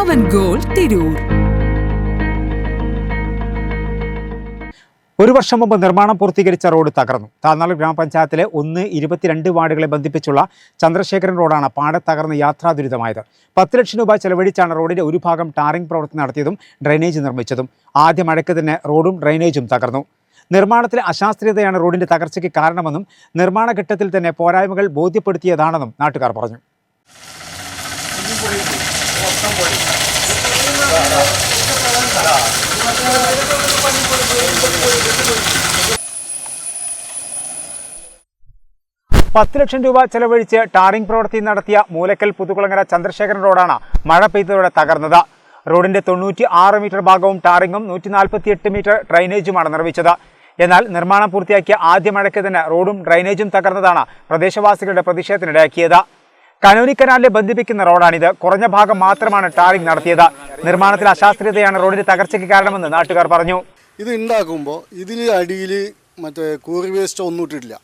പവൻ goal Tirur. ഒരു വർഷം മുമ്പ് നിർമ്മാണം പൂർത്തീകരിച്ച റോഡ് തകർന്നു. താന്നാളൂർ ഗ്രാമപഞ്ചായത്തിലെ ഒന്ന് ഇരുപത്തിരണ്ട് വാർഡുകളെ ബന്ധിപ്പിച്ചുള്ള ചന്ദ്രശേഖരൻ റോഡാണ് പാടെ തകർന്ന് യാത്രാ ദുരിതമായത്. പത്ത് ലക്ഷം രൂപ ചെലവഴിച്ചാണ് റോഡിന്റെ ഒരു ഭാഗം ടാറിംഗ് പ്രവർത്തനം നടത്തിയതും ഡ്രൈനേജ് നിർമ്മിച്ചതും. ആദ്യ മഴയ്ക്ക് തന്നെ റോഡും ഡ്രൈനേജും തകർന്നു. നിർമ്മാണത്തിലെ അശാസ്ത്രീയതയാണ് റോഡിന്റെ തകർച്ചയ്ക്ക് കാരണമെന്നും നിർമ്മാണ ഘട്ടത്തിൽ തന്നെ പോരായ്മകൾ ബോധ്യപ്പെടുത്തിയതാണെന്നും നാട്ടുകാർ പറഞ്ഞു. പത്ത് ലക്ഷം രൂപ ചെലവഴിച്ച് ടാറിംഗ് പ്രവൃത്തി നടത്തിയ മൂലക്കൽ പുതുകുളങ്ങര ചന്ദ്രശേഖരൻ റോഡാണ് മഴ പെയ്തതോടെ തകർന്നത്. റോഡിന്റെ തൊണ്ണൂറ്റി ആറ് മീറ്റർ ഭാഗവും ടാറിംഗും നൂറ്റി നാൽപ്പത്തിയെട്ട് മീറ്റർ ഡ്രൈനേജുമാണ് നിർമ്മിച്ചത്. എന്നാൽ നിർമ്മാണം പൂർത്തിയാക്കിയ ആദ്യ മഴയ്ക്ക് തന്നെ റോഡും ഡ്രൈനേജും തകർന്നതാണ് പ്രദേശവാസികളുടെ പ്രതിഷേധത്തിനിടയാക്കിയത്. കനോനി കനാലിനെ ബന്ധിപ്പിക്കുന്ന റോഡാണിത്. കുറഞ്ഞ ഭാഗം മാത്രമാണ് ടാറിംഗ് നടത്തിയത്. നിർമ്മാണത്തിൽ അശാസ്ത്രീയതയാണ് റോഡിന്റെ തകർച്ചയ്ക്ക് കാരണമെന്ന് നാട്ടുകാർ പറഞ്ഞു. ഇത് ഉണ്ടാക്കുമ്പോൾ ഇതിൽ അടിയിൽ മറ്റേ കൂറി വേസ്റ്റ് ഒന്നും ഇട്ടിട്ടില്ല.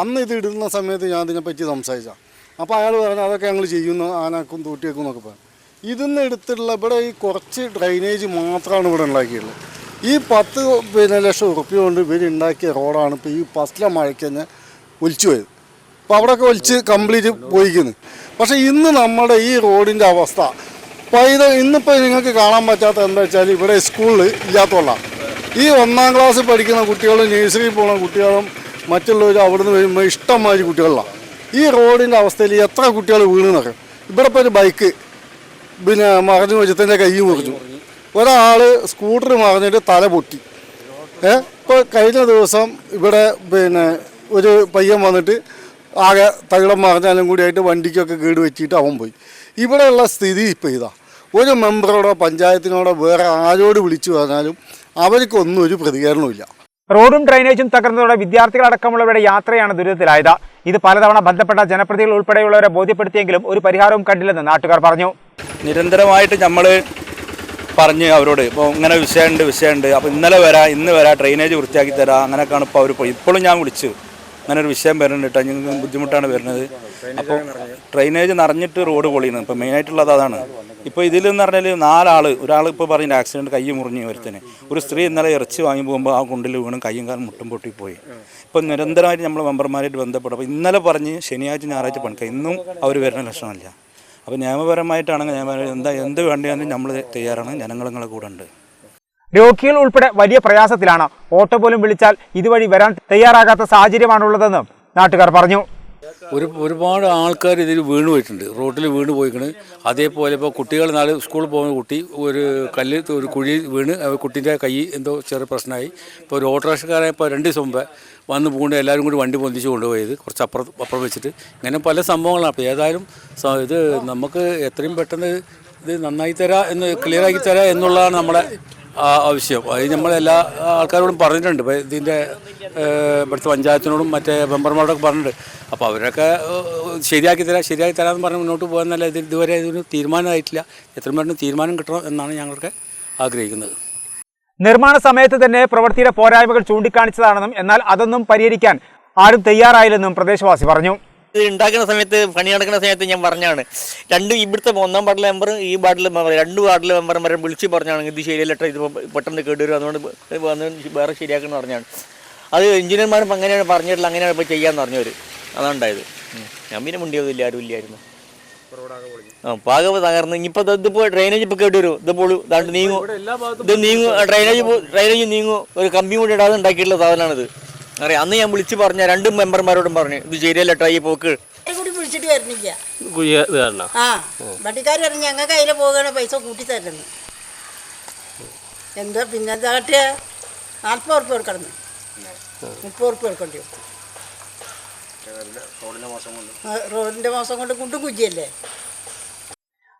അന്ന് ഇത് ഇടുന്ന സമയത്ത് ഞാൻ ഇതിനെപ്പറ്റി സംസാരിച്ചാൽ അപ്പോൾ അയാൾ പറഞ്ഞു അതൊക്കെ ഞങ്ങൾ ചെയ്യുന്നു ആനക്കും തൂട്ടിയേക്കും എന്നൊക്കെ പറഞ്ഞു. ഇതിന്ന് എടുത്തിട്ടുള്ള ഇവിടെ ഈ കുറച്ച് ഡ്രൈനേജ് മാത്രമാണ് ഇവിടെ ഉണ്ടാക്കിയുള്ളത് ഈ പത്ത് പിന്നെ ലക്ഷം ഉറുപ്പ്യ കൊണ്ട് ഇവർ ഉണ്ടാക്കിയ റോഡാണ് ഇപ്പോൾ ഈ ഫസ്റ്റിലെ മഴയ്ക്ക് തന്നെ ഒലിച്ചു പോയത്. അപ്പോൾ അവിടെയൊക്കെ ഒലിച്ച് കംപ്ലീറ്റ് പോയിക്കുന്നു. പക്ഷേ ഇന്ന് നമ്മുടെ ഈ റോഡിന്റെ അവസ്ഥ പൈത ഇന്നിപ്പോൾ നിങ്ങൾക്ക് കാണാൻ പറ്റാത്ത എന്താ വെച്ചാൽ ഇവിടെ സ്കൂളിൽ ഇല്ലാത്തോളാം ഈ ഒന്നാം ക്ലാസ് പഠിക്കുന്ന കുട്ടികളും നേഴ്സറിയിൽ പോകുന്ന കുട്ടികളും മറ്റുള്ളവർ അവിടുന്ന് വരുമ്പോൾ ഇഷ്ടംമാതിരി കുട്ടികളിലാണ് ഈ റോഡിന്റെ അവസ്ഥയിൽ എത്ര കുട്ടികൾ വീണെന്നൊക്കെ ഇവിടെ ഇപ്പോൾ ഒരു ബൈക്ക് പിന്നെ മറിഞ്ഞു വെച്ചതിന്റെ കൈ മുറിഞ്ഞു. ഒരാൾ സ്കൂട്ടർ മറിഞ്ഞിട്ട് തല പൊട്ടി. ഏ? ഇപ്പോൾ കഴിഞ്ഞ ദിവസം ഇവിടെ പിന്നെ ഒരു പയ്യൻ വന്നിട്ട് ആകെ തകിടം മറിഞ്ഞാലും കൂടി ആയിട്ട് വണ്ടിക്കൊക്കെ കേട് വെച്ചിട്ട് അവൻ പോയി. ഇവിടെയുള്ള സ്ഥിതി ഇപ്പോൾ ഇതാ. ഒരു മെമ്പറോടോ പഞ്ചായത്തിനോടോ വേറെ ആരോട് വിളിച്ചു പറഞ്ഞാലും അവർക്കൊന്നും ഒരു പ്രതികരണവുമില്ല റോഡും ഡ്രൈനേജും തകർന്നതോടെ വിദ്യാർത്ഥികളടക്കമുള്ളവരുടെ യാത്രയാണ് ദുരിതത്തിലായത്. ഇത് പലതവണ ബന്ധപ്പെട്ട ജനപ്രതികൾ ഉൾപ്പെടെയുള്ളവരെ ബോധ്യപ്പെടുത്തിയെങ്കിലും ഒരു പരിഹാരവും കണ്ടില്ലെന്ന് നാട്ടുകാർ പറഞ്ഞു. നിരന്തരമായിട്ട് നമ്മൾ പറഞ്ഞ് അവരോട് ഇപ്പോൾ ഇങ്ങനെ വിഷയമുണ്ട് വിഷയമുണ്ട്. അപ്പോൾ ഇന്നലെ വരാം ഇന്ന് വരാം ഡ്രെയിനേജ് വൃത്തിയാക്കി തരാം. അങ്ങനെയൊക്കെയാണ് ഇപ്പോൾ അവർ പോയി. ഇപ്പോഴും ഞാൻ വിളിച്ചു. അങ്ങനെ ഒരു വിഷയം വരുന്നുണ്ട് കേട്ടോ ഞങ്ങൾക്ക് ബുദ്ധിമുട്ടാണ് വരുന്നത്. അപ്പോൾ ഡ്രെയിനേജ് നിറഞ്ഞിട്ട് റോഡ് പൊളിയുന്നത് ഇപ്പോൾ മെയിനായിട്ടുള്ളത് അതാണ്. ഇപ്പോൾ ഇതിലെന്ന് പറഞ്ഞാൽ നാലാൾ ഒരാൾ ഇപ്പോൾ പറയുന്നത് ആക്സിഡന്റ് കൈ മുറിഞ്ഞു ഒരുത്തിന്. ഒരു സ്ത്രീ ഇന്നലെ ഇറച്ചി വാങ്ങി പോകുമ്പോൾ ആ കുണ്ടിൽ വീണ് കൈയും കാലം മുട്ടും പൊട്ടി പോയി. ഇപ്പോൾ നിരന്തരമായിട്ട് നമ്മൾ മെമ്പർമാരായിട്ട് ബന്ധപ്പെടും അപ്പോൾ ഇന്നലെ പറഞ്ഞ് ശനിയാഴ്ച ഞായറാഴ്ച പണിക്കാം ഇന്നും അവർ വരുന്ന ലക്ഷണമല്ല. അപ്പോൾ നിയമപരമായിട്ടാണെങ്കിൽ ഞാൻ എന്താ എന്ത് വേണ്ടിയാലും നമ്മൾ തയ്യാറാണ്. ജനങ്ങളെ കൂടെ ഉണ്ട്. രോഗികൾ ഉൾപ്പെടെ വലിയ പ്രയാസത്തിലാണ്. ഓട്ടോ പോലും വിളിച്ചാൽ ഇതുവഴി വരാൻ തയ്യാറാകാത്ത സാഹചര്യമാണുള്ളതെന്ന് നാട്ടുകാർ പറഞ്ഞു. ഒരു ഒരുപാട് ആൾക്കാർ ഇതിൽ വീണ് പോയിട്ടുണ്ട്. റോട്ടിൽ വീണ് പോയിക്കണ്. അതേപോലെ ഇപ്പോൾ കുട്ടികൾ നാല് സ്കൂളിൽ പോകുന്ന കുട്ടി ഒരു കല്ല് ഒരു കുഴി വീണ് കുട്ടീന്റെ കൈ എന്തോ ചെറിയ പ്രശ്നമായി. ഇപ്പോൾ ഒരു ഓട്ടോറിക്ഷക്കാരെ ഇപ്പോൾ രണ്ട് ദിവസം മുമ്പേ വന്ന് പോകേണ്ട എല്ലാവരും കൂടി വണ്ടി പൊന്തിച്ച് കൊണ്ടുപോയത്. കുറച്ച് അപ്പുറം അപ്പുറം വെച്ചിട്ട്. ഇങ്ങനെ പല സംഭവങ്ങളാണ്. അപ്പോൾ ഏതായാലും ഇത് നമുക്ക് എത്രയും പെട്ടെന്ന് ഇത് നന്നായി തരാം എന്ന് ക്ലിയർ ആക്കി തരാം എന്നുള്ളതാണ് നമ്മുടെ ആവശ്യം അത് നമ്മൾ എല്ലാ ആൾക്കാരോടും പറഞ്ഞിട്ടുണ്ട്. ഇപ്പോൾ ഇതിന്റെ ഇവിടുത്തെ പഞ്ചായത്തിനോടും മറ്റേ മെമ്പർമാരോടൊക്കെ പറഞ്ഞിട്ടുണ്ട്. അപ്പോൾ അവരൊക്കെ ശരിയാക്കി തരാം ശരിയാക്കി തരാമെന്ന് പറഞ്ഞ് മുന്നോട്ട് പോകാന്നല്ല ഇത് ഇതുവരെ ഇതൊരു തീരുമാനമായിട്ടില്ല. എത്രയും പെട്ടെന്ന് തീരുമാനം കിട്ടണം എന്നാണ് ഞങ്ങൾക്ക് ആഗ്രഹിക്കുന്നത്. നിർമ്മാണ സമയത്ത് തന്നെ പ്രവൃത്തിയുടെ പോരായ്മകൾ ചൂണ്ടിക്കാണിച്ചതാണെന്നും എന്നാൽ അതൊന്നും പരിഹരിക്കാൻ ആരും തയ്യാറായില്ലെന്നും പ്രദേശവാസി പറഞ്ഞു. ഇത് ഉണ്ടാക്കുന്ന സമയത്ത് പണി നടക്കുന്ന സമയത്ത് ഞാൻ പറഞ്ഞാണ്. രണ്ടും ഇവിടുത്തെ ഒന്നാം വാർഡിലെ മെമ്പർ ഈ വാർഡിലെ മെമ്പർ രണ്ട് വാർഡിലെ മെമ്പർമാരെ വിളിച്ച് പറഞ്ഞാണ്. ഇത് ശരിയല്ല ഇത് പെട്ടെന്ന് കേടുവരും അതുകൊണ്ട് വന്ന് വേറെ ശരിയാക്കണം പറഞ്ഞാണ്. അത് എഞ്ചിനീയർമാരും അങ്ങനെയാണ് പറഞ്ഞിട്ടില്ല അങ്ങനെയാണ് ഇപ്പോൾ ചെയ്യാമെന്ന് പറഞ്ഞവർ അതാണ് ഉണ്ടായത്. ഞാൻ പിന്നെ മുണ്ടിയതില്ല ആരും ഇല്ലായിരുന്നു. ആ പാക തകർന്ന്. ഇനിയിപ്പോൾ ഇതിപ്പോൾ ഡ്രെയിനേജ് ഇപ്പോൾ കേട്ട് വരും. ഇത് പോളു ദാണ്ട് നീങ്ങും ഇത് നീങ്ങും ഡ്രെയിനേജ് ഡ്രെയിനേജ് നീങ്ങും ഒരു കമ്പി കൂടി ഇടാതെ ഉണ്ടാക്കിയിട്ടുള്ള സാധനമാണിത്. അറിയാം. അന്ന് ഞാൻ വിളിച്ചു പറഞ്ഞ രണ്ട് മെമ്പർമാരോടും പറഞ്ഞു ഇത് ശരിയല്ല ട്രൈ പോക്ക്. കൂടി വിളിച്ചിട്ട് വരുന്നില്ല. ആ വട്ടിക്കാർ പറഞ്ഞു ഞങ്ങൾക്ക് അതിലെ പോകുകയാണ് പൈസ കൂട്ടി തരുന്നു എന്താ പിന്നെ എന്താ കാട്ടിയ? നാൽപ്പത് ഉറുപ്പ് കൊടുക്കണം മുപ്പത് ഉറുപ്പ് കൊടുക്കേണ്ടി വരും റോഡിന്റെ മോശം കൊണ്ട് കുണ്ടും കുജിയല്ലേ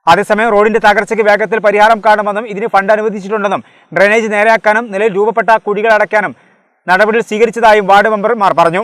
അതേസമയം റോഡിന്റെ തകർച്ചയ്ക്ക് വേഗത്തിൽ പരിഹാരം കാണുമെന്നും ഇതിന് ഫണ്ട് അനുവദിച്ചിട്ടുണ്ടെന്നും ഡ്രൈനേജ് നേരെയാക്കാനും നിലയിൽ രൂപപ്പെട്ട കുഴികൾ അടയ്ക്കാനും നടപടികൾ സ്വീകരിച്ചതായും വാർഡ് മെമ്പർമാർ പറഞ്ഞു